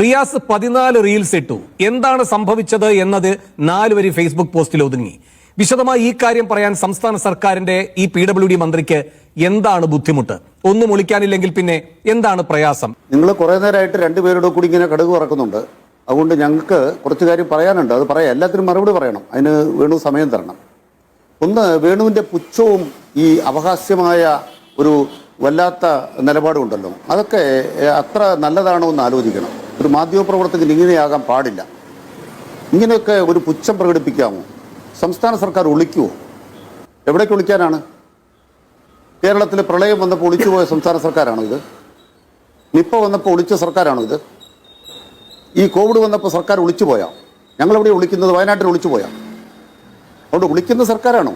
റിയാസ് പതിനാല് റീൽസ് ഇട്ടു. എന്താണ് സംഭവിച്ചത് എന്നത് നാലുവരി ഫേസ്ബുക്ക് പോസ്റ്റിൽ ഒതുങ്ങി. വിശദമായി ഈ കാര്യം പറയാൻ സംസ്ഥാന സർക്കാരിന്റെ ഈ പി ഡബ്ല്യു ഡി മന്ത്രിക്ക് എന്താണ് ബുദ്ധിമുട്ട്? ഒന്നും ഒളിക്കാനില്ലെങ്കിൽ പിന്നെ എന്താണ് പ്രയാസം? നിങ്ങൾ കുറെ നേരമായിട്ട് രണ്ടുപേരുടെ കൂടി ഇങ്ങനെ കടുക് പറക്കുന്നുണ്ട്. അതുകൊണ്ട് ഞങ്ങൾക്ക് കുറച്ച് കാര്യം പറയാനുണ്ട്. അത് പറയാം. എല്ലാത്തിനും മറുപടി പറയണം. അതിന് വേണു സമയം തരണം. ഒന്ന് വേണുവിന്റെ പുച്ഛവും ഈ അവകാശ്യമായ ഒരു വല്ലാത്ത നിലപാടുണ്ടല്ലോ. അതൊക്കെ അത്ര നല്ലതാണോ എന്ന് ആലോചിക്കണം. ഒരു മാധ്യമപ്രവർത്തകൻ ഇങ്ങനെയാകാൻ പാടില്ല. ഇങ്ങനെയൊക്കെ ഒരു പുച്ഛം പ്രകടിപ്പിക്കാമോ? സംസ്ഥാന സർക്കാർ ഒളിക്കുമോ എവിടേക്ക് ഒളിക്കാനാണ്? കേരളത്തിൽ പ്രളയം വന്നപ്പോൾ ഒളിച്ചുപോയ സംസ്ഥാന സർക്കാരാണോ ഇത്? നിപ്പ വന്നപ്പോൾ ഒളിച്ച സർക്കാരാണോ ഇത്? ഈ കോവിഡ് വന്നപ്പോൾ സർക്കാർ ഒളിച്ചു പോയാ ഞങ്ങളെവിടെ ഒളിക്കുന്നത്? വയനാട്ടിൽ ഒളിച്ചു പോയാ അതുകൊണ്ട് ഒളിക്കുന്ന സർക്കാരാണോ?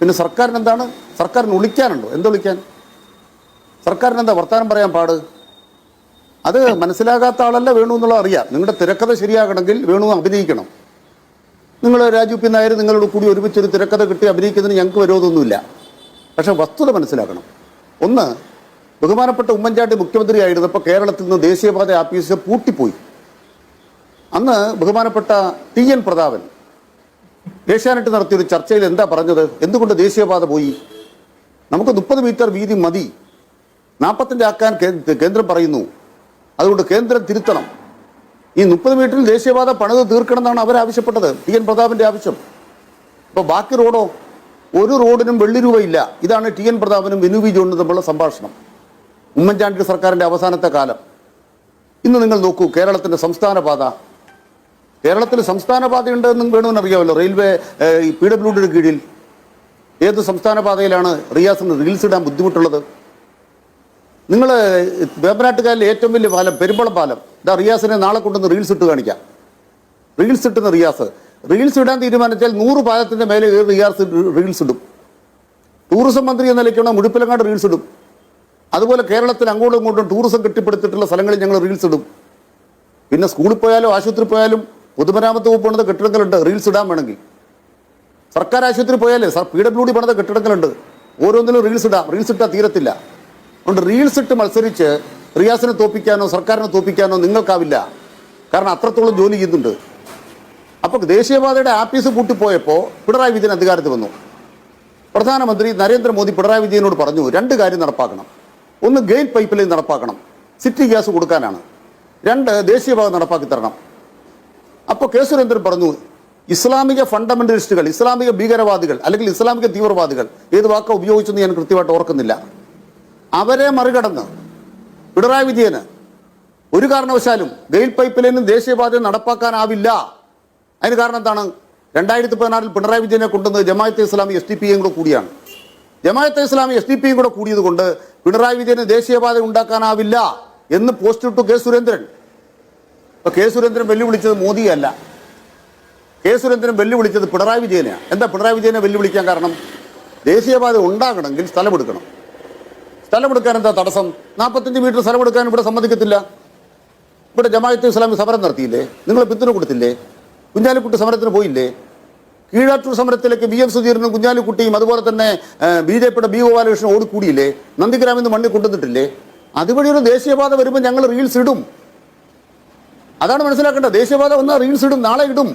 പിന്നെ സർക്കാരിന് എന്താണ് സർക്കാരിന് ഒളിക്കാനുണ്ടോ? എന്തൊളിക്കാൻ? സർക്കാരിന് എന്താ വർത്തമാനം പറയാൻ പാട്? അത് മനസ്സിലാകാത്ത ആളല്ല വേണു എന്നുള്ളത് അറിയാം. നിങ്ങളുടെ തിരക്കഥ ശരിയാകണമെങ്കിൽ വേണു അഭിനയിക്കണം. നിങ്ങൾ രാജു പി നായർ നിങ്ങളോട് കൂടി ഒരുമിച്ച് ഒരു തിരക്കഥ കിട്ടി അഭിനയിക്കുന്നതിന് ഞങ്ങൾക്ക് വിരോധമൊന്നുമില്ല. പക്ഷെ വസ്തുത മനസ്സിലാക്കണം. ഒന്ന് ബഹുമാനപ്പെട്ട ഉമ്മൻചാണ്ടി മുഖ്യമന്ത്രിയായിരുന്നപ്പോൾ കേരളത്തിൽ നിന്ന് ദേശീയപാത ആഫീസ് പൂട്ടിപ്പോയി. അന്ന് ബഹുമാനപ്പെട്ട ടി എൻ പ്രതാപൻ ഏഷ്യാനെറ്റ് നടത്തിയൊരു ചർച്ചയിൽ എന്താ പറഞ്ഞത്? എന്തുകൊണ്ട് ദേശീയപാത പോയി? നമുക്ക് മുപ്പത് മീറ്റർ വീതി മതി. നാൽപ്പത്തഞ്ചാക്കാൻ കേന്ദ്രം പറയുന്നു. അതുകൊണ്ട് കേന്ദ്രം തിരുത്തണം. ഈ മുപ്പത് മീറ്ററിൽ ദേശീയപാത പണിത് തീർക്കണം എന്നാണ് അവർ ആവശ്യപ്പെട്ടത്. ടി എൻ പ്രതാപിന്റെ ആവശ്യം. അപ്പോൾ ബാക്കി റോഡോ ഒരു റോഡിനും വെള്ളി രൂപയില്ല. ഇതാണ് ടി എൻ പ്രതാപനും വിനു വി ജോണിനും തമ്മിലുള്ള സംഭാഷണം. ഉമ്മൻചാണ്ടി സർക്കാരിന്റെ അവസാനത്തെ കാലം. ഇന്ന് നിങ്ങൾ നോക്കൂ കേരളത്തിന്റെ സംസ്ഥാന പാത. കേരളത്തിൽ സംസ്ഥാന പാതയുണ്ട് എന്ന് വേണമെന്ന് അറിയാമല്ലോ. റെയിൽവേ പി ഡബ്ല്യു ഡിയുടെ കീഴിൽ. ഏത് സംസ്ഥാന പാതയിലാണ് റിയാസിന് റീൽസ് ഇടാൻ ബുദ്ധിമുട്ടുള്ളത്? നിങ്ങൾ വേമ്പനാട്ടുകാരിലെ ഏറ്റവും വലിയ പാലം പെരുമ്പളം പാലം ഇതാ റിയാസിനെ നാളെ കൊണ്ടുവന്ന് റീൽസ് ഇട്ട് കാണിക്കാം. റീൽസ് ഇട്ടുന്ന റിയാസ്. റീൽസ് ഇടാൻ തീരുമാനിച്ചാൽ നൂറ് പാലത്തിന്റെ മേലെ റിയാസ് റീൽസ് ഇടും. ടൂറിസം മന്ത്രി എന്ന നിലയ്ക്കാണ് മുഴുപ്പിലങ്ങാട് റീൽസ് ഇടും. അതുപോലെ കേരളത്തിൽ അങ്ങോട്ടും ഇങ്ങോട്ടും ടൂറിസം കെട്ടിപ്പടുത്തിട്ടുള്ള സ്ഥലങ്ങളിൽ ഞങ്ങൾ റീൽസ് ഇടും. പിന്നെ സ്കൂളിൽ പോയാലും ആശുപത്രി പോയാലും പൊതുമരാമത്ത് വകുപ്പ് പണിത കെട്ടിടങ്ങളുണ്ട് റീൽസ് ഇടാൻ വേണമെങ്കിൽ. സർക്കാർ ആശുപത്രി പോയാലേ സർ പി ഡബ്ല്യു ഡി പണിത കെട്ടിടങ്ങളുണ്ട്. ഓരോന്നിലും റീൽസ് ഇടാം. റീൽസ് ഇട്ടാൽ തീരത്തില്ല. അതുകൊണ്ട് റീൽസ് ഇട്ട് മത്സരിച്ച് റിയാസിനെ തോപ്പിക്കാനോ സർക്കാരിനെ തോപ്പിക്കാനോ നിങ്ങൾക്കാവില്ല. കാരണം അത്രത്തോളം ജോലി ചെയ്യുന്നുണ്ട്. അപ്പോൾ ദേശീയപാതയുടെ ആപ്പീസ് പൂട്ടിപ്പോയപ്പോൾ പിണറായി വിജയൻ അധികാരത്തിൽ വന്നു. പ്രധാനമന്ത്രി നരേന്ദ്രമോദി പിണറായി വിജയനോട് പറഞ്ഞു രണ്ട് കാര്യം നടപ്പാക്കണം. ഒന്ന് ഗെയിൽ പൈപ്പ് ലൈൻ നടപ്പാക്കണം. സിറ്റി ഗ്യാസ് കൊടുക്കാനാണ്. രണ്ട് ദേശീയപാത നടപ്പാക്കി തരണം. അപ്പോൾ കെ സുരേന്ദ്രൻ പറഞ്ഞു ഇസ്ലാമിക ഫണ്ടമെന്റലിസ്റ്റുകൾ ഇസ്ലാമിക ഭീകരവാദികൾ അല്ലെങ്കിൽ ഇസ്ലാമിക തീവ്രവാദികൾ ഏത് വാക്ക ഉപയോഗിച്ചെന്ന് ഞാൻ കൃത്യമായിട്ട് ഓർക്കുന്നില്ല. അവരെ മറികടന്ന് പിണറായി വിജയന് ഒരു കാരണവശാലും ഗെയിൽ പൈപ്പ് ലൈനും ദേശീയപാതയും നടപ്പാക്കാനാവില്ല. അതിന് കാരണം എന്താണ്? രണ്ടായിരത്തി പതിനാറിൽ പിണറായി വിജയനെ കൊണ്ടുവന്നത് ജമായത്തെ ഇസ്ലാമി എസ് ഡി പിയും കൂടെ കൂടിയാണ്. ജമായത്തെ ഇസ്ലാമി എസ് ഡി പിയും കൂടെ കൂടിയത് കൊണ്ട് പിണറായി വിജയന് ദേശീയപാത ഉണ്ടാക്കാനാവില്ല എന്ന് പോസ്റ്റ് ഇട്ടു കെ സുരേന്ദ്രൻ. ഇപ്പൊ കെ സുരേന്ദ്രൻ വെല്ലുവിളിച്ചത് മോദിയല്ല. കെ സുരേന്ദ്രൻ വെല്ലുവിളിച്ചത് പിണറായി വിജയനെയാണ്. എന്താ പിണറായി വിജയനെ വെല്ലുവിളിക്കാൻ കാരണം? ദേശീയപാത ഉണ്ടാകണമെങ്കിൽ സ്ഥലമെടുക്കണം. സ്ഥലമെടുക്കാൻ എന്താ തടസ്സം? നാൽപ്പത്തഞ്ച് മീറ്റർ സ്ഥലമെടുക്കാൻ ഇവിടെ സമ്മതിക്കത്തില്ല. ഇവിടെ ജമാഅത്തെ ഇസ്ലാമി സമരം നടത്തിയില്ലേ? നിങ്ങൾ പിന്തുണ കൊടുത്തില്ലേ? കുഞ്ഞാലിക്കുട്ടി സമരത്തിന് പോയില്ലേ? കീഴാറ്റൂർ സമരത്തിലേക്ക് ബി എം സുധീരനും കുഞ്ഞാലിക്കുട്ടിയും അതുപോലെ തന്നെ ബി ജെ പിയുടെ ബി ഗോപാലകൃഷ്ണൻ ഓടിക്കൂടിയില്ലേ നന്ദിഗ്രാമിൽ നിന്ന് മണ്ണിൽ കൊണ്ടുവന്നിട്ടില്ലേ? അതുവഴി ഒരു ദേശീയപാത വരുമ്പോൾ ഞങ്ങൾ റീൽസ് ഇടും. അതാണ് മനസ്സിലാക്കേണ്ടത്. ദേശീയപാത വന്നാൽ റീൽസ് ഇടും നാളെ ഇടും.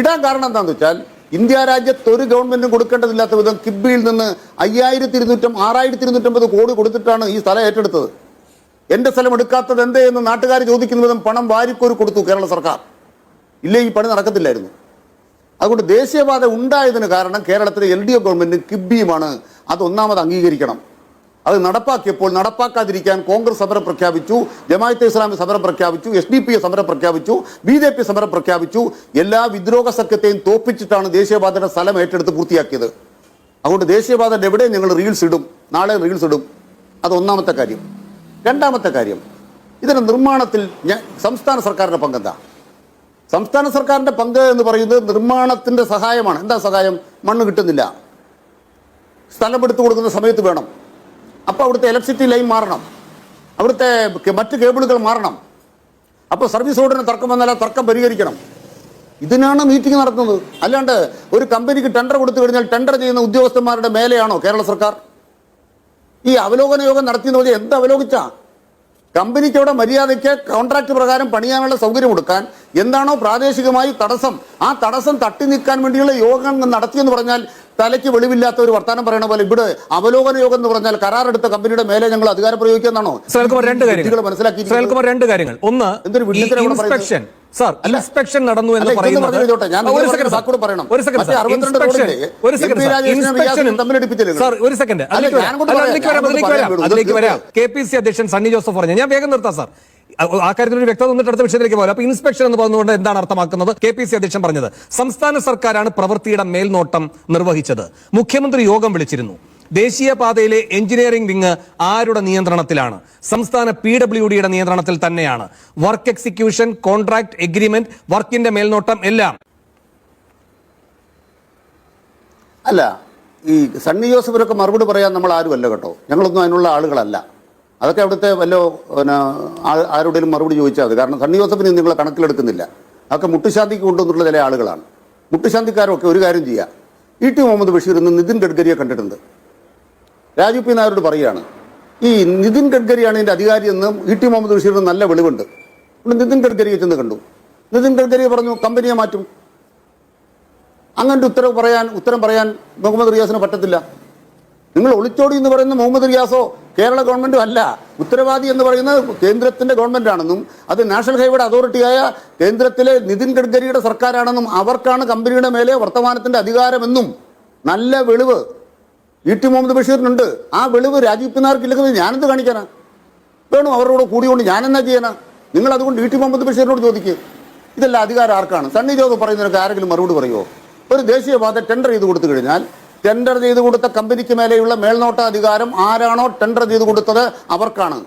ഇടാൻ കാരണം എന്താണെന്ന് വെച്ചാൽ ഇന്ത്യ രാജ്യത്ത് ഒരു ഗവൺമെന്റും കൊടുക്കേണ്ടതില്ലാത്ത വിധം കിബിയിൽ നിന്ന് അയ്യായിരത്തി ഇരുന്നൂറ്റം ആറായിരത്തി ഇരുന്നൂറ്റമ്പത് കോടി കൊടുത്തിട്ടാണ് ഈ സ്ഥലം ഏറ്റെടുത്തത്. എന്റെ സ്ഥലം എടുക്കാത്തത് എന്തേ എന്ന് നാട്ടുകാർ ചോദിക്കുന്ന വിധം പണം വാരിക്കോരി കൊടുത്തു കേരള സർക്കാർ. ഇല്ലേ ഈ പണി നടക്കത്തില്ലായിരുന്നു. അതുകൊണ്ട് ദേശീയപാത ഉണ്ടായതിന് കാരണം കേരളത്തിലെ എൽ ഡി എഫ് ഗവൺമെന്റ് കിബിയുമാണ് അത് ഒന്നാമത് അംഗീകരിക്കണം. അത് നടപ്പാക്കിയപ്പോൾ നടപ്പാക്കാതിരിക്കാൻ കോൺഗ്രസ് സമരം പ്രഖ്യാപിച്ചു ജമാഅത്തെ ഇസ്ലാമി സമരം പ്രഖ്യാപിച്ചു എസ് ഡി പി എ സമരം പ്രഖ്യാപിച്ചു ബി ജെ പി സമരം പ്രഖ്യാപിച്ചു. എല്ലാ വിദ്രോഹ സഖ്യത്തെയും തോപ്പിച്ചിട്ടാണ് ദേശീയപാതയുടെ സ്ഥലം ഏറ്റെടുത്ത് പൂർത്തിയാക്കിയത്. അതുകൊണ്ട് ദേശീയപാതയുടെ എവിടെ ഞങ്ങൾ റീൽസ് ഇടും. നാളെ റീൽസ് ഇടും. അത് ഒന്നാമത്തെ കാര്യം. രണ്ടാമത്തെ കാര്യം. ഇതിന്റെ നിർമ്മാണത്തിൽ സംസ്ഥാന സർക്കാരിന്റെ പങ്കെന്താ സംസ്ഥാന സർക്കാരിന്റെ പങ്ക് എന്ന് പറയുന്നത് നിർമ്മാണത്തിന്റെ സഹായമാണ്. എന്താ സഹായം? മണ്ണ് കിട്ടുന്നില്ല. സ്ഥലം എടുത്തു കൊടുക്കുന്ന സമയത്ത് വേണം. അപ്പോൾ അവിടുത്തെ ഇലക്ട്രിസിറ്റി ലൈൻ മാറണം. അവിടുത്തെ മറ്റ് കേബിളുകൾ മാറണം. അപ്പോൾ സർവീസ് റോഡിന് തർക്കം വന്നാൽ തർക്കം പരിഹരിക്കണം. ഇതിനാണ് മീറ്റിംഗ് നടത്തുന്നത്. അല്ലാണ്ട് ഒരു കമ്പനിക്ക് ടെൻഡർ കൊടുത്തു കഴിഞ്ഞാൽ ടെൻഡർ ചെയ്യുന്ന ഉദ്യോഗസ്ഥന്മാരുടെ മേലെയാണോ കേരള സർക്കാർ? ഈ അവലോകന യോഗം നടത്തിയെന്ന് പറഞ്ഞാൽ എന്ത് അവലോകിച്ചാ? കമ്പനിക്ക് മര്യാദയ്ക്ക് കോൺട്രാക്ട് പ്രകാരം പണിയാനുള്ള സൗകര്യം കൊടുക്കാൻ എന്താണോ പ്രാദേശികമായി തടസ്സം. ആ തടസ്സം തട്ടി നിൽക്കാൻ വേണ്ടിയുള്ള യോഗം നടത്തിയെന്ന് പറഞ്ഞാൽ തലയ്ക്ക് വെളിവില്ലാത്ത ഒരു വർത്താനം പറയണ പോലെ ഇവിടെ അവലോകന യോഗം എന്ന് പറഞ്ഞാൽ കരാറെടുത്ത കമ്പനിയുടെ മേലെ ഞങ്ങൾ അധികാരം പ്രയോഗിക്കുന്നതാണോ രണ്ട് കാര്യങ്ങൾ. വ്യക്തികൾ രണ്ട് കാര്യങ്ങൾ. ഒന്ന് എന്തൊരു ഇൻസ്പെക്ഷൻ. സാർ ഇൻസ്പെക്ഷൻ നടന്നു എന്ന് പറയുന്നത് ഒരു സെക്കൻഡ് പറയണം. ഒരു സെക്കൻഡ് മറ്റേ സാർ. 62 ഇൻസ്പെക്ഷൻ? ഒരു സെക്കൻഡ് സാർ. ഒരു അതിലേക്ക് വരാം. അതിലേക്ക് കെ പി സി അധ്യക്ഷൻ സണ്ണി ജോസഫ് പറഞ്ഞു. ഞാൻ വേഗം നിർത്താം സാർ. ആ കാര്യത്തിൽ ഒരു വ്യക്തത വന്നിട്ട് അടുത്ത വിഷയത്തിലേക്ക് പോകാം. അപ്പൊ ഇൻസ്പെക്ഷൻ എന്ന് പറഞ്ഞുകൊണ്ട് എന്താണ് അർത്ഥമാക്കുന്നത്? കെ പി സി അധ്യക്ഷൻ പറഞ്ഞത് സംസ്ഥാന സർക്കാരാണ് പ്രവൃത്തിയുടെ മേൽനോട്ടം നിർവഹിച്ചത്. മുഖ്യമന്ത്രി യോഗം വിളിച്ചിരുന്നു. ദേശീയപാതയിലെ എഞ്ചിനീയറിംഗ് വിങ് ആരുടെ നിയന്ത്രണത്തിലാണ്? സംസ്ഥാന പി ഡബ്ല്യു ഡിയുടെ നിയന്ത്രണത്തിൽ തന്നെയാണ്. വർക്ക് എക്സിക്യൂഷൻ കോൺട്രാക്ട് എഗ്രിമെന്റ് വർക്കിന്റെ മേൽനോട്ടം എല്ലാം. അല്ല ഈ സണ്ണി ജോസഫിനൊക്കെ മറുപടി പറയാൻ നമ്മൾ ആരുമല്ല കേട്ടോ. ഞങ്ങളൊന്നും അതിനുള്ള ആളുകളല്ല. അതൊക്കെ അവിടുത്തെ വല്ല പിന്നെ ആരോടെങ്കിലും മറുപടി ചോദിച്ചാൽ മതി. കാരണം സണ്ണി ജോസഫിനെ നിങ്ങൾ കണക്കിലെടുക്കുന്നില്ല. അതൊക്കെ മുട്ടുശാന്തിക്ക് കൊണ്ടുവന്നിട്ടുള്ള ചില ആളുകളാണ്. മുട്ടുശാന്തിക്കാരൊക്കെ ഒരു കാര്യം ചെയ്യുക ഇ ടി മുഹമ്മദ് ബഷീർ ഇന്ന് നിതിൻ ഗഡ്കരിയെ കണ്ടിട്ടുണ്ട്. രാജീവ് പി നായരോട് പറയുകയാണ് ഈ നിതിൻ ഗഡ്കരിയാണ് ഇതിന്റെ അധികാരി എന്നും ഇ ടി മുഹമ്മദ് ബഷീറിന് നല്ല വെളിവുണ്ട്. നിതിൻ ഗഡ്കരിയെ ചെന്ന് കണ്ടു. നിതിൻ ഗഡ്കരിയെ പറഞ്ഞു കമ്പനിയെ മാറ്റും. അങ്ങനത്തെ ഉത്തരവ് പറയാൻ ഉത്തരം പറയാൻ മുഹമ്മദ് റിയാസിന് പറ്റത്തില്ല. നിങ്ങൾ ഒളിച്ചോടി എന്ന് പറയുന്ന മുഹമ്മദ് റിയാസോ കേരള ഗവൺമെന്റും അല്ല. ഉത്തരവാദി എന്ന് പറയുന്നത് കേന്ദ്രത്തിന്റെ ഗവൺമെന്റാണെന്നും അത് നാഷണൽ ഹൈവേയുടെ അതോറിറ്റിയായ കേന്ദ്രത്തിലെ നിതിൻ ഗഡ്കരിയുടെ സർക്കാരാണെന്നും അവർക്കാണ് കമ്പനിയുടെ മേലെ വർത്തമാനത്തിന്റെ അധികാരമെന്നും നല്ല വെളിവ് ഇ ടി മുഹമ്മദ് ബഷീറിനുണ്ട്. ആ വെളിവ് രാജീവ് പിന്നാർക്ക് ഇല്ലെങ്കിൽ ഞാനെന്ത് കാണിക്കാനാ? വേണം അവരോട് കൂടെ കൂടിയോണ്ട് ഞാനെന്നാ ചെയ്യാനാ? നിങ്ങൾ അതുകൊണ്ട് ഇ ടി മുഹമ്മദ് ബഷീറിനോട് ചോദിക്കുക ഇതല്ല അധികാരം ആർക്കാണ്? സണ്ണി ജോസഫ് പറയുന്നതിനൊക്കെ ആരെങ്കിലും മറുപടി പറയുമോ ഒരു ദേശീയപാത ടെൻഡർ ചെയ്ത് കൊടുത്തു കഴിഞ്ഞാൽ ടെൻഡർ ചെയ്ത് കൊടുത്ത കമ്പനിക്ക് മേലെയുള്ള മേൽനോട്ട അധികാരം ആരാണോ ടെൻഡർ ചെയ്ത് കൊടുത്തത് അവർക്കാണ്.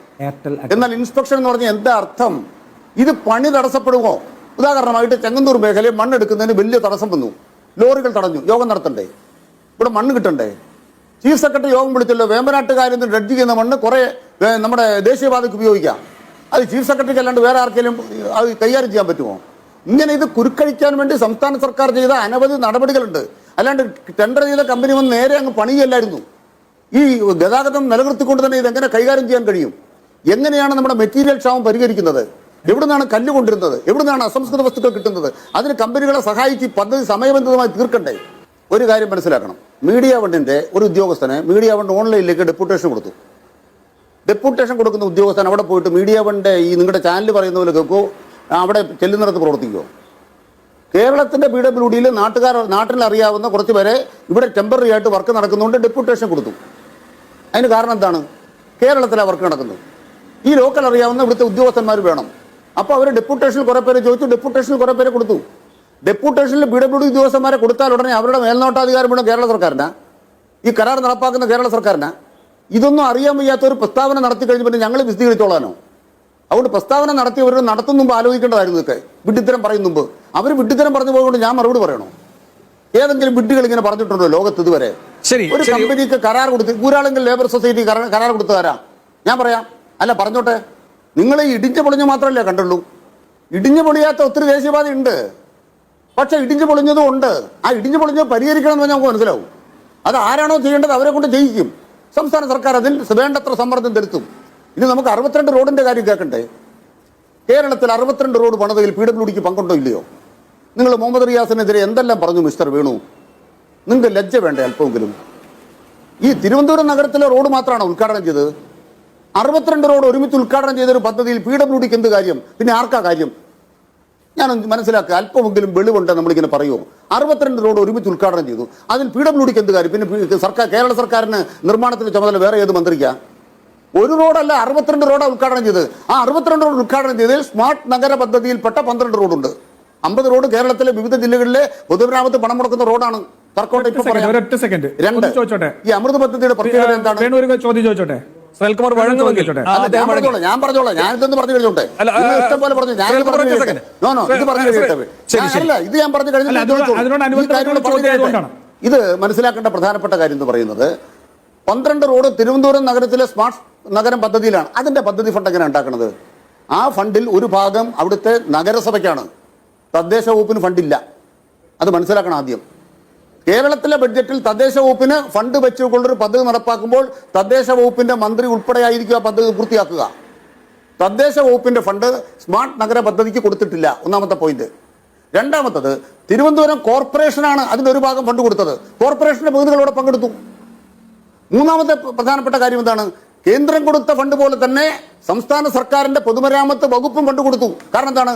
എന്നാൽ ഇൻസ്പെക്ഷൻ എന്ന് പറഞ്ഞാൽ എന്താ അർത്ഥം? ഇത് പണി തടസ്സപ്പെടുമോ? ഉദാഹരണമായിട്ട് ചെങ്ങന്നൂർ മേഖലയിൽ മണ്ണെടുക്കുന്നതിന് വലിയ തടസ്സം വന്നു. ലോറികൾ തടഞ്ഞു. യോഗം നടത്തണ്ടേ? ഇവിടെ മണ്ണ് കിട്ടണ്ടേ? ചീഫ് സെക്രട്ടറി യോഗം വിളിച്ചല്ലോ വേമ്പനാട്ടുകാരിൽ നിന്ന് ഡ്രഡ്ജ് ചെയ്യുന്ന മണ്ണ് കുറെ നമ്മുടെ ദേശീയപാതയ്ക്ക് ഉപയോഗിക്കാം. അത് ചീഫ് സെക്രട്ടറിക്ക് അല്ലാണ്ട് വേറെ ആർക്കെങ്കിലും അത് കൈകാര്യം ചെയ്യാൻ പറ്റുമോ? ഇങ്ങനെ ഇത് കുരുക്കഴിക്കാൻ വേണ്ടി സംസ്ഥാന സർക്കാർ ചെയ്ത അനവധി നടപടികളുണ്ട്. അല്ലാണ്ട് ടെൻഡർ ചെയ്ത കമ്പനി വന്ന് നേരെ അങ്ങ് പണിയല്ലായിരുന്നു. ഈ ഗതാഗതം നിലനിർത്തിക്കൊണ്ട് തന്നെ ഇതെങ്ങനെ കൈകാര്യം ചെയ്യാൻ കഴിയും? എങ്ങനെയാണ് നമ്മുടെ മെറ്റീരിയൽ ക്ഷാമം പരിഹരിക്കുന്നത്? എവിടുന്നാണ് കല്ല് കൊണ്ടിരുന്നത് എവിടുന്നാണ് അസംസ്കൃത വസ്തുക്കൾ കിട്ടുന്നത്? അതിന് കമ്പനികളെ സഹായിച്ച് പദ്ധതി സമയബന്ധിതമായി തീർക്കണ്ടേ? ഒരു കാര്യം മനസ്സിലാക്കണം. മീഡിയ ഫണ്ടിന്റെ ഒരു ഉദ്യോഗസ്ഥനെ മീഡിയ വണ്ട് ഓൺലൈനിലേക്ക് ഡെപ്യൂട്ടേഷൻ കൊടുത്തു. ഡെപ്യൂട്ടേഷൻ കൊടുക്കുന്ന ഉദ്യോഗസ്ഥൻ അവിടെ പോയിട്ട് മീഡിയ വണ്ട് ഈ നിങ്ങളുടെ ചാനൽ പറയുന്ന പോലെ കേൾക്കുമോ അവിടെ ചെല്ലുന്നിടത്ത് പ്രവർത്തിക്കുമോ കേരളത്തിന്റെ പി ഡബ്ല്യു ഡിയിൽ നാട്ടുകാർ നാട്ടിൽ അറിയാവുന്ന കുറച്ച് പേരെ ഇവിടെ ടെമ്പററി ആയിട്ട് വർക്ക് നടക്കുന്നതുകൊണ്ട് ഡെപ്യൂട്ടേഷൻ കൊടുത്തു. അതിന് കാരണം എന്താണ്? കേരളത്തിലാണ് വർക്ക് നടക്കുന്നത്. ഈ ലോക്കൽ അറിയാവുന്ന ഇവിടുത്തെ ഉദ്യോഗസ്ഥന്മാർ വേണം. അപ്പോൾ അവർ ഡെപ്യൂട്ടേഷനിൽ കുറേ പേര് ചോദിച്ചു ഡെപ്യൂട്ടേഷനിൽ കുറേ പേര് കൊടുത്തു. ഡെപ്യൂട്ടേഷനിൽ ബി ഡബ്ല്യു ഡി ഉദ്യോഗസ്ഥന്മാരെ കൊടുത്താൽ ഉടനെ അവരുടെ മേൽനോട്ടാധികാരം വേണം കേരള സർക്കാരിനാ? ഈ കരാർ നടപ്പാക്കുന്ന കേരള സർക്കാരിനാ? ഇതൊന്നും അറിയാൻ വയ്യാത്ത ഒരു പ്രസ്താവന നടത്തി കഴിഞ്ഞ് പിന്നെ ഞങ്ങൾ വിശദീകരിച്ചോളാനോ? അതുകൊണ്ട് പ്രസ്താവന നടത്തിയവർ നടത്തും മുമ്പ് ആലോചിക്കേണ്ടതായിരുന്നു ഇതൊക്കെ. വിഡ്ഢിത്തരം പറയും മുമ്പ്. അവർ വിഡ്ഢിത്തരം പറഞ്ഞു പോയതുകൊണ്ട് ഞാൻ മറുപടി പറയണോ? ഏതെങ്കിലും വിഡ്ഢികൾ ഇങ്ങനെ പറഞ്ഞിട്ടുണ്ടോ ലോകത്ത് ഇതുവരെ? ശരി, ഒരു കമ്പനിക്ക് കരാർ കൊടുത്ത് ഊരാളെങ്കിൽ ലേബർ സൊസൈറ്റി കരാർ കൊടുത്തതാരാ ഞാൻ പറയാം. അല്ല പറഞ്ഞോട്ടെ. നിങ്ങൾ ഈ പൊളിഞ്ഞ പൊളിഞ്ഞ് മാത്രമല്ലേ കണ്ടുള്ളൂ? ഇടിഞ്ഞു പൊളിയാത്ത ഒത്തിരി ദേശീയപാത ഉണ്ട്. പക്ഷെ ഇടിഞ്ഞു പൊളിഞ്ഞതും ഉണ്ട്. ആ ഇടിഞ്ഞു പൊളിഞ്ഞത് പരിഹരിക്കണം എന്ന് പറഞ്ഞാൽ നമുക്ക് മനസ്സിലാവും. അത് ആരാണോ ചെയ്യേണ്ടത് അവരെ കൊണ്ട് ചെയ്യിക്കും. സംസ്ഥാന സർക്കാർ അതിൽ വേണ്ടത്ര സമ്മർദ്ദം ചെലുത്തും. ഇനി നമുക്ക് അറുപത്തിരണ്ട് റോഡിന്റെ കാര്യം കേൾക്കണ്ടേ? കേരളത്തിൽ അറുപത്തിരണ്ട് റോഡ് പണിതയിൽ പി ഡബ്ല്യു ഡിക്ക് പങ്കുണ്ടോ ഇല്ലയോ? നിങ്ങൾ മുഹമ്മദ് റിയാസിനെതിരെ എന്തെല്ലാം പറഞ്ഞു മിസ്റ്റർ വേണു? നിങ്ങൾക്ക് ലജ്ജ വേണ്ടേ അല്പമെങ്കിലും. ഈ തിരുവനന്തപുരം നഗരത്തിലെ റോഡ് മാത്രമാണ് ഉദ്ഘാടനം ചെയ്തത്? അറുപത്തിരണ്ട് റോഡ് ഒരുമിച്ച് ഉദ്ഘാടനം ചെയ്ത ഒരു പദ്ധതിയിൽ പി ഡബ്ല്യു ഡിക്ക് എന്ത് കാര്യം? പിന്നെ ആർക്കാ കാര്യം? ഞാൻ മനസ്സിലാക്കുക. അല്പമെങ്കിലും വെളിവുണ്ട് നമ്മളിങ്ങനെ പറയുമോ അറുപത്തിരണ്ട് റോഡ് ഒരുമിച്ച് ഉദ്ഘാടനം ചെയ്തു. അതിൽ പി ഡബ്ല്യു ഡിക്ക് എന്ത് കാര്യം? പിന്നെ സർക്കാർ കേരള സർക്കാരിന് നിർമ്മാണത്തിന്റെ ചുമതല വേറെ ഏത് മന്ത്രിക്കാ? ഒരു റോഡല്ല അറുപത്തിരണ്ട് റോഡാണ് ഉദ്ഘാടനം ചെയ്തത്. ആ അറുപത്തിരണ്ട് റോഡ് ഉദ്ഘാടനം ചെയ്തതിൽ സ്മാർട്ട് നഗര പദ്ധതിയിൽപ്പെട്ട പന്ത്രണ്ട് റോഡുണ്ട്. അമ്പത് റോഡ് കേരളത്തിലെ വിവിധ ജില്ലകളിലെ പൊതുമരാമത്ത് പണം മുടക്കുന്ന റോഡാണ്. ഒരൊറ്റ സെക്കൻഡ് രണ്ട്. ചോദിച്ചോട്ടെ? ഈ അമൃത് പദ്ധതിയുടെ പ്രത്യേകത എന്താണ്? ചോദ്യം ചോദിച്ചോട്ടെ? സുനിൽകുമാർ. അല്ല, അദ്ദേഹം ഞാൻ പറഞ്ഞോളാം. ഞാൻ ഇതൊന്ന് പറഞ്ഞു കഴിഞ്ഞോട്ടെ അല്ല, ഇഷ്ടം പോലെ പറഞ്ഞു. ഞാൻ പറഞ്ഞു നോ നോ ഇത് പറഞ്ഞു അല്ല ഇത് ഞാൻ പറഞ്ഞു. അതുകൊണ്ടാണ്. ഇത് മനസ്സിലാക്കേണ്ട പ്രധാനപ്പെട്ട കാര്യം എന്ന് പറയുന്നത് പന്ത്രണ്ട് റോഡ് തിരുവനന്തപുരം നഗരത്തിലെ സ്മാർട്ട് നഗരം പദ്ധതിയിലാണ്. അതിന്റെ പദ്ധതി ഫണ്ട് എങ്ങനെ ഉണ്ടാക്കുന്നത് ആ ഫണ്ടിൽ ഒരു ഭാഗം അവിടുത്തെ നഗരസഭയ്ക്കാണ്. തദ്ദേശ വകുപ്പിന് ഫണ്ടില്ല അത് മനസ്സിലാക്കണം ആദ്യം. കേരളത്തിലെ ബഡ്ജറ്റിൽ തദ്ദേശ വകുപ്പിന് ഫണ്ട് വെച്ചുകൊണ്ടൊരു പദ്ധതി നടപ്പാക്കുമ്പോൾ തദ്ദേശ വകുപ്പിന്റെ മന്ത്രി ഉൾപ്പെടെയായിരിക്കും ആ പദ്ധതി പൂർത്തിയാക്കുക. തദ്ദേശ വകുപ്പിന്റെ ഫണ്ട് സ്മാർട്ട് നഗര പദ്ധതിക്ക് കൊടുത്തിട്ടില്ല. ഒന്നാമത്തെ പോയിന്റ് രണ്ടാമത്തത് തിരുവനന്തപുരം കോർപ്പറേഷനാണ് അതിന്റെ ഒരു ഭാഗം ഫണ്ട് കൊടുത്തത്. കോർപ്പറേഷന്റെ പ്രതിനിധികളോട് പങ്കെടുത്തു. മൂന്നാമത്തെ പ്രധാനപ്പെട്ട കാര്യം എന്താണ്? കേന്ദ്രം കൊടുത്ത ഫണ്ട് പോലെ തന്നെ സംസ്ഥാന സർക്കാരിന്റെ പൊതുമരാമത്ത് വകുപ്പും ഫണ്ട് കൊടുത്തു. കാരണം എന്താണ്?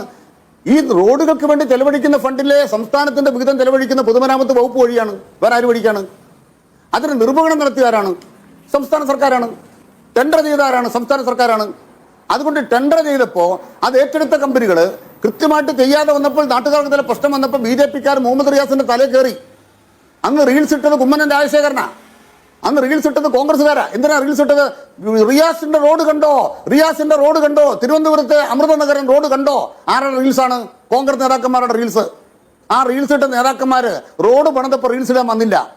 ഈ റോഡുകൾക്ക് വേണ്ടി ചെലവഴിക്കുന്ന ഫണ്ടിലെ സംസ്ഥാനത്തിന്റെ വിഹിതം ചെലവഴിക്കുന്ന പൊതുമരാമത്ത് വകുപ്പ് വഴിയാണ്. വേറെ ആര് വഴിക്കാണ്? അതിന് നിർവഹണം നടത്തിയ ആരാണ്? സംസ്ഥാന സർക്കാരാണ്. ടെൻഡർ ചെയ്ത ആരാണ്? സംസ്ഥാന സർക്കാരാണ്. അതുകൊണ്ട് ടെൻഡർ ചെയ്തപ്പോൾ അത് ഏറ്റെടുത്ത കമ്പനികൾ കൃത്യമായിട്ട് ചെയ്യാതെ വന്നപ്പോൾ നാട്ടുകാർക്ക് ചില പ്രശ്നം വന്നപ്പോൾ ബി ജെ പിക്കാർ മുഹമ്മദ് റിയാസിന്റെ തലേ കയറി അന്ന് റീൽസ് ഇട്ടത് കുമ്മനം രാജശേഖരനാ അന്ന് റീൽസ് ഇട്ടത് കോൺഗ്രസ്സുകാരാ. എന്തിനാ റീൽസ് ഇട്ടത്? റിയാസിന്റെ റോഡ് കണ്ടോ? റിയാസിന്റെ റോഡ് കണ്ടോ? തിരുവനന്തപുരത്തെ അമൃതനഗരൻ റോഡ് കണ്ടോ? ആരുടെ റീൽസാണ് കോൺഗ്രസ് നേതാക്കന്മാരുടെ റീൽസ് ആ റീൽസ് ഇട്ട നേതാക്കന്മാര് റോഡ് പണിതപ്പോൾ റീൽസ് ഇടാൻ വന്നില്ല.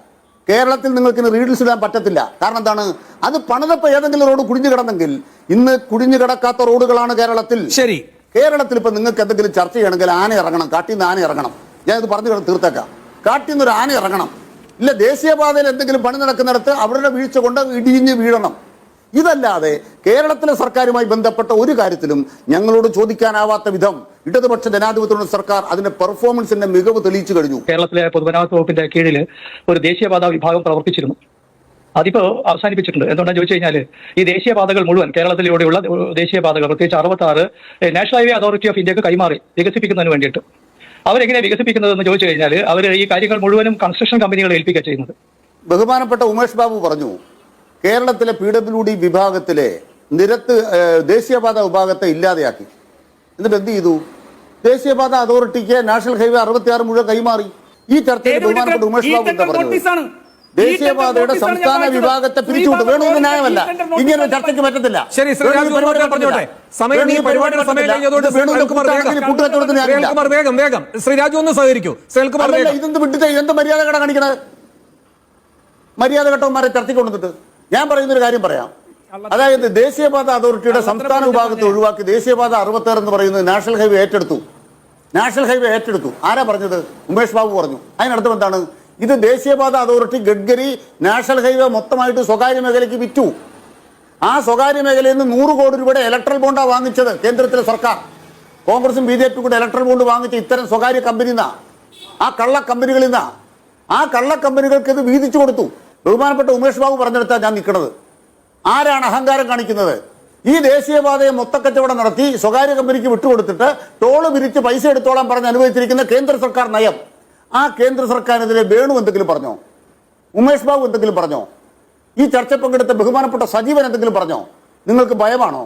കേരളത്തിൽ നിങ്ങൾക്ക് ഇനി റീൽസ് ഇടാൻ പറ്റത്തില്ല. കാരണം എന്താണ്? അത് പണിതപ്പോൾ ഏതെങ്കിലും റോഡ് കുടിഞ്ഞു കിടന്നെങ്കിൽ ഇന്ന് കുടിഞ്ഞു കിടക്കാത്ത റോഡുകളാണ് കേരളത്തിൽ. ശരി. കേരളത്തിൽ ഇപ്പൊ നിങ്ങൾക്ക് എന്തെങ്കിലും ചർച്ച ചെയ്യണമെങ്കിൽ ആന ഇറങ്ങണം. കാട്ടിൽ നിന്ന് ആന ഇറങ്ങണം. ഞാൻ ഇത് പറഞ്ഞു തീർത്തേക്കാം. കാട്ടിൽ നിന്ന് ഒരു ആന ഇറങ്ങണം. ഇല്ല ദേശീയപാതയിൽ എന്തെങ്കിലും പണി നടക്കുന്നിടത്ത് അവരുടെ വീഴ്ച കൊണ്ട് ഇടിഞ്ഞ് വീഴണം. ഇതല്ലാതെ കേരളത്തിലെ സർക്കാരുമായി ബന്ധപ്പെട്ട ഒരു കാര്യത്തിലും ഞങ്ങളോട് ചോദിക്കാനാവാത്ത വിധം ഇടതുപക്ഷ ജനാധിപത്യ സർക്കാർ അതിന്റെ പെർഫോമൻസിന്റെ മികവ് തെളിയിച്ചു കഴിഞ്ഞു. കേരളത്തിലെ പൊതുമരാമത്ത് വകുപ്പിന്റെ കീഴിൽ ഒരു ദേശീയപാത വിഭാഗം പ്രവർത്തിച്ചിരുന്നു. അതിപ്പോ അവസാനിപ്പിച്ചിട്ടുണ്ട്. എന്തുകൊണ്ടാണ് ചോദിച്ചു കഴിഞ്ഞാൽ ഈ ദേശീയപാതകൾ മുഴുവൻ കേരളത്തിലൂടെയുള്ള ദേശീയപാതകൾ പ്രത്യേകിച്ച് അറുപത്തി ആറ് നാഷണൽ ഹൈവേ അതോറിറ്റി ഓഫ് ഇന്ത്യയ്ക്ക് കൈമാറി വികസിപ്പിക്കുന്നതിന് വേണ്ടിയിട്ട്. അവരെങ്ങനെ വികസിപ്പിക്കുന്നതെന്ന് ചോദിച്ചു കഴിഞ്ഞാൽ അവർ ഈ കാര്യങ്ങൾ മുഴുവനും കൺസ്ട്രക്ഷൻ കമ്പനികളെ ഏൽപ്പിക്കുക ചെയ്യുന്നത്. ബഹുമാനപ്പെട്ട ഉമേഷ് ബാബു പറഞ്ഞു കേരളത്തിലെ പി ഡബ്ല്യു ഡി വിഭാഗത്തിലെ നിരത്ത് ദേശീയപാത വിഭാഗത്തെ ഇല്ലാതെയാക്കി. എന്നിട്ട് എന്ത് ചെയ്തു? ദേശീയപാത അതോറിറ്റിക്ക് നാഷണൽ ഹൈവേ അറുപത്തിയാറ് മുഴുവൻ കൈമാറി. ഈ ചർച്ചയിൽ ബഹുമാനപ്പെട്ട ഉമേഷ് ബാബു എന്താ പറഞ്ഞത്? ദേശീയപാതയുടെ സംസ്ഥാന വിഭാഗത്തെ. പിരിച്ചുവിട്ടു. വേണു ഇത് ന്യായമല്ല. ഇങ്ങനെ ചർച്ചയ്ക്ക് പറ്റത്തില്ല ശരി വേഗം. വേഗം. ഒന്ന് സഹകരിക്കൂ. സുനിൽകുമാർ അല്ലല്ല വേഗം. ഇതെന്ത് വിട്ടിട്ട് ഇതെന്ത് മര്യാദ കട കാണിക്കണത് മര്യാദ ഘട്ടവന്മാരെ ചർച്ചയ്ക്ക് കൊണ്ടുവന്നിട്ട് ഞാൻ പറയുന്നൊരു കാര്യം പറയാം. അതായത് ദേശീയപാത അതോറിറ്റിയുടെ സംസ്ഥാന വിഭാഗത്തെ ഒഴിവാക്കി ദേശീയപാത അറുപത്തേറ് എന്ന് പറയുന്നത് നാഷണൽ ഹൈവേ ഏറ്റെടുത്തു. നാഷണൽ ഹൈവേ ഏറ്റെടുത്തു. ആരാ പറഞ്ഞത്? ഉമേഷ് ബാബു പറഞ്ഞു. അതിനർത്ഥം എന്താണ്? ഇത് ദേശീയപാത അതോറിറ്റി ഗഡ്കരി നാഷണൽ ഹൈവേ മൊത്തമായിട്ട് സ്വകാര്യ മേഖലയ്ക്ക് വിറ്റു. ആ സ്വകാര്യ മേഖലയിൽ നിന്ന് നൂറ് കോടി രൂപയുടെ ഇലക്ട്രൽ ബോണ്ടാണ് വാങ്ങിച്ചത് കേന്ദ്രത്തിലെ സർക്കാർ. കോൺഗ്രസും ബി ജെ പി കൂടെ ഇലക്ട്രൽ ബോണ്ട് വാങ്ങിച്ച ഇത്തരം സ്വകാര്യ കമ്പനി ആ കള്ള കമ്പനികളിൽ ആ കള്ള കമ്പനികൾക്ക് ഇത് വീതിച്ചു കൊടുത്തു. ബഹുമാനപ്പെട്ട ഉമേഷ് ബാബു പറഞ്ഞെടുത്താൽ ഞാൻ നിൽക്കുന്നത് ആരാണ് അഹങ്കാരം കാണിക്കുന്നത്? ഈ ദേശീയപാതയെ മൊത്തക്കച്ചവടം നടത്തി സ്വകാര്യ കമ്പനിക്ക് വിട്ടുകൊടുത്തിട്ട് ടോൾ പിരിച്ച് പൈസ എടുത്തോളാൻ പറഞ്ഞ് അനുവദിച്ചിരിക്കുന്ന കേന്ദ്ര സർക്കാർ നയം. ആ കേന്ദ്ര സർക്കാരിനെതിരെ വേണു എന്തെങ്കിലും പറഞ്ഞോ? ഉമേഷ് ബാബു എന്തെങ്കിലും പറഞ്ഞോ? ഈ ചർച്ച പങ്കെടുത്ത ബഹുമാനപ്പെട്ട സജീവൻ എന്തെങ്കിലും പറഞ്ഞോ? നിങ്ങൾക്ക് ഭയമാണോ?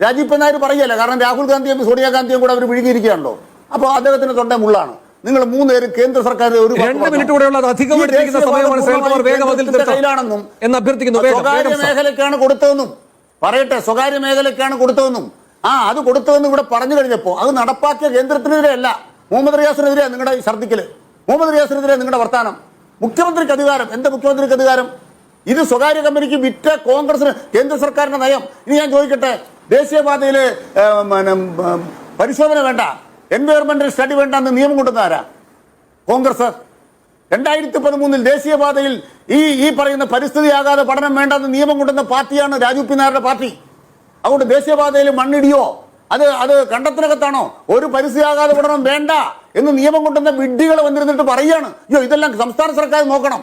രാജീവ് നായർ പറയല്ല? കാരണം രാഹുൽ ഗാന്ധിയും സോണിയാഗാന്ധിയും കൂടെ അവർ വിഴുകിയിരിക്കുകയാണല്ലോ അപ്പോൾ അദ്ദേഹത്തിന് തൊണ്ട മുള്ളാണ്. നിങ്ങൾ മൂന്നുപേരും കേന്ദ്ര സർക്കാരിന്റെ ഒരു മിനിറ്റ്. കയ്യിലാണെന്നും സ്വകാര്യ മേഖലയ്ക്കാണ് കൊടുത്തതെന്നും. പറയട്ടെ സ്വകാര്യ മേഖലയ്ക്കാണ് കൊടുത്തതെന്നും. ആ അത് കൊടുത്തതെന്നും ഇവിടെ പറഞ്ഞു കഴിഞ്ഞപ്പോൾ അത് നടപ്പാക്കിയ കേന്ദ്രത്തിനെതിരെ അല്ല. മുഹമ്മദ് റിയാസിനെതിരെ നിങ്ങളുടെ ഈ ഛർദ്ദിക്കൽ മുഹമ്മദ് റിയാസിനെതിരെ നിങ്ങളുടെ വർത്താനം മുഖ്യമന്ത്രിക്ക് അധികാരം എന്താ മുഖ്യമന്ത്രിക്ക് അധികാരം? ഇത് സ്വകാര്യ കമ്പനിക്ക് വിറ്റ കോൺഗ്രസിന് കേന്ദ്ര സർക്കാരിന്റെ നയം. ഇനി ഞാൻ ചോദിക്കട്ടെ ദേശീയപാതയിൽ പരിശോധന വേണ്ട എൻവയോൺമെന്റൽ സ്റ്റഡി വേണ്ട എന്ന് നിയമം കൊണ്ടുവന്നാരാ കോൺഗ്രസ്. രണ്ടായിരത്തി പതിമൂന്നിൽ ദേശീയപാതയിൽ ഈ ഈ പറയുന്ന പരിസ്ഥിതി ആകാതെ പഠനം വേണ്ടെന്ന് നിയമം കൊണ്ടുവന്ന പാർട്ടിയാണ് രാജു പി നായരുടെ പാർട്ടി. അതുകൊണ്ട് ദേശീയപാതയിൽ മണ്ണിടിയോ? അത് അത് കണ്ടത്തിനകത്താണോ? ഒരു പരിസ്ഥിതിയാകാതെ പഠനം വേണ്ട എന്ന് നിയമം കൊണ്ടുവന്ന വിഡ്ഢികൾ വന്നിരുന്നിട്ട് പറയുകയാണ് അയ്യോ ഇതെല്ലാം സംസ്ഥാന സർക്കാർ നോക്കണം.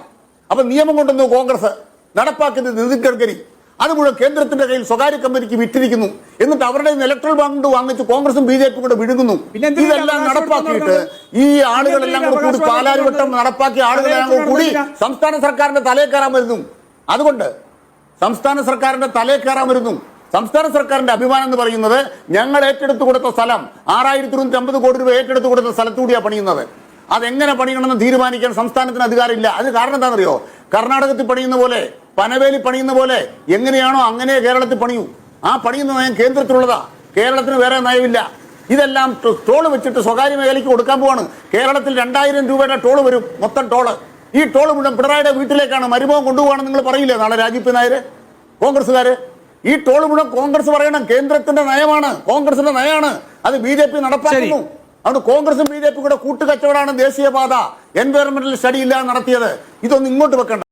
അപ്പൊ നിയമം കൊണ്ടുവന്നു കോൺഗ്രസ്. നടപ്പാക്കിയത് നിതിൻ ഗഡ്കരി. അത് മുഴുവൻ കേന്ദ്രത്തിന്റെ കയ്യിൽ സ്വകാര്യ കമ്പനിക്ക് വിറ്റിരിക്കുന്നു. എന്നിട്ട് അവരുടെ ഇലക്ട്രൽ ബാങ്ക് വാങ്ങിച്ച് കോൺഗ്രസും ബി ജെ പി കൂടെ വിഴുങ്ങുന്നു. ഇതെല്ലാം നടപ്പാക്കിയിട്ട് ഈ ആളുകളെല്ലാം കൂടെ കൂടി പാലാരിവട്ടം? നടപ്പാക്കിയ ആളുകളെല്ലാം കൂടി സംസ്ഥാന സർക്കാരിന്റെ തലയിൽ കയറാൻ വരുന്നു. അതുകൊണ്ട് സംസ്ഥാന സർക്കാരിന്റെ തലയിൽ കയറാൻ വരുന്നു. സംസ്ഥാന സർക്കാരിന്റെ അഭിമാനം എന്ന് പറയുന്നത് ഞങ്ങൾ ഏറ്റെടുത്തു കൊടുത്ത സ്ഥലം ആറായിരത്തി ഇരുന്നൂറ്റി അമ്പത് കോടി രൂപ ഏറ്റെടുത്തു കൊടുത്ത സ്ഥലത്തുകൂടിയാണ് പണിയുന്നത്. അതെങ്ങനെ പണിയണമെന്ന് തീരുമാനിക്കാൻ സംസ്ഥാനത്തിന് അധികാരമില്ല. അതിന് കാരണം എന്താണെന്നറിയോ? കർണാടകത്തിൽ പണിയുന്ന പോലെ പനവേലി പണിയുന്ന പോലെ എങ്ങനെയാണോ അങ്ങനെ കേരളത്തിൽ പണിയൂ. ആ പണിയുന്ന നയം കേന്ദ്രത്തിലുള്ളതാ. കേരളത്തിന് വേറെ നയമില്ല. ഇതെല്ലാം ടോൾ വെച്ചിട്ട് സ്വകാര്യ മേഖലയ്ക്ക് കൊടുക്കാൻ പോവാണ്. കേരളത്തിൽ രണ്ടായിരം രൂപയുടെ ടോൾ വരും മൊത്തം ടോൾ. ഈ ടോൾ മുഴുവൻ പിണറായിയുടെ വീട്ടിലേക്കാണ് മരുമോൻ കൊണ്ടുപോകാണെന്ന് നിങ്ങൾ പറയില്ലേ നാളെ രാജീവ് നായർ കോൺഗ്രസ്സുകാര്? ഈ ടോൾ മുഴുവൻ കോൺഗ്രസ് പറയണം. കേന്ദ്രത്തിന്റെ നയമാണ്. കോൺഗ്രസിന്റെ നയമാണ്. അത് ബി ജെ പി നടപ്പാക്കുന്നു. അതുകൊണ്ട് കോൺഗ്രസും ബി ജെ പി കൂടെ കൂട്ടുകച്ചവടാണ് ദേശീയപാത. എൻവയറമെന്റൽ സ്റ്റഡി ഇല്ലാതെ നടത്തിയത്. ഇതൊന്നും ഇങ്ങോട്ട് വെക്കണ്ട.